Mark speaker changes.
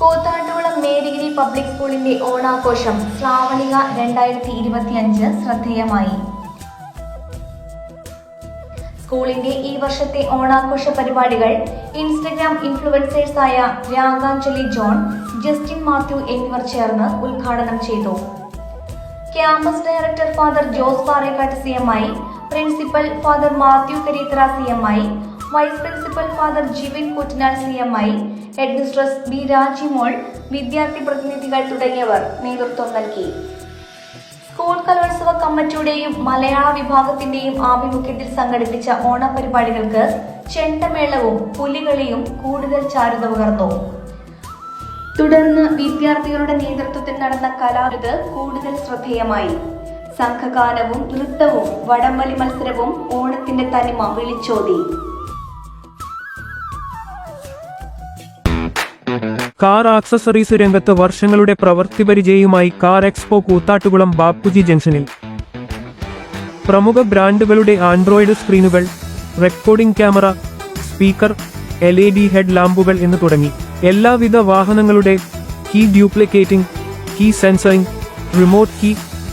Speaker 1: Koothattukulam Marygiri public സ്കൂളിന്റെ ഓണാഘോഷം ശ്രാവണിക രണ്ടായിരത്തി ഇരുപത്തിയഞ്ച് ശ്രദ്ധേയമായി. സ്കൂളിന്റെ ഈ വർഷത്തെ ഓണാഘോഷ പരിപാടികൾ ഇൻസ്റ്റഗ്രാം ആയ രാഗാഞ്ജലി ജോൺ ജസ്റ്റിൻ മാത്യു എന്നിവർ ചേർന്ന് ഉദ്ഘാടനം ചെയ്തു. Campus director father Jose Parekkattu C M principal father Mathew Kareethra C M I vice principal father Jivin Kuttanal C M I headmistress B Rajimol വിദ്യാർത്ഥി പ്രതിനിധികൾ തുടങ്ങിയവർ നേതൃത്വം നൽകി. സ്കൂൾ കലോത്സവ കമ്മിറ്റിയുടെയും മലയാള വിഭാഗത്തിന്റെയും ആഭിമുഖ്യത്തിൽ സംഘടിപ്പിച്ച ഓണപരിപാടികൾക്ക് ചെണ്ടമേളവും പുലികളിയും കൂടുതൽ ചാരുത പകർന്നു. തുടർന്ന് വിദ്യാർത്ഥികളുടെ നേതൃത്വത്തിൽ നടന്ന കലാവിത് കൂടുതൽ ശ്രദ്ധേയമായി. സംഘഗാനവും നൃത്തവും വടംവലി മത്സരവും ഓണത്തിന്റെ തനിമ വിളിച്ചോതി.
Speaker 2: കാർ ആക്സസറീസ് രംഗത്ത് വർഷങ്ങളുടെ പ്രവൃത്തി പരിചയവുമായി കാർ എക്സ്പോ കൂത്താട്ടുകുളം ബാപ്പുജി ജംഗ്ഷനിൽ. പ്രമുഖ ബ്രാൻഡുകളുടെ android സ്ക്രീനുകൾ recording camera speaker L E D head ലാമ്പുകൾ എന്ന് തുടങ്ങി. എല്ലാവിധ വാഹനങ്ങളുടെ key duplicating key sensoring remote key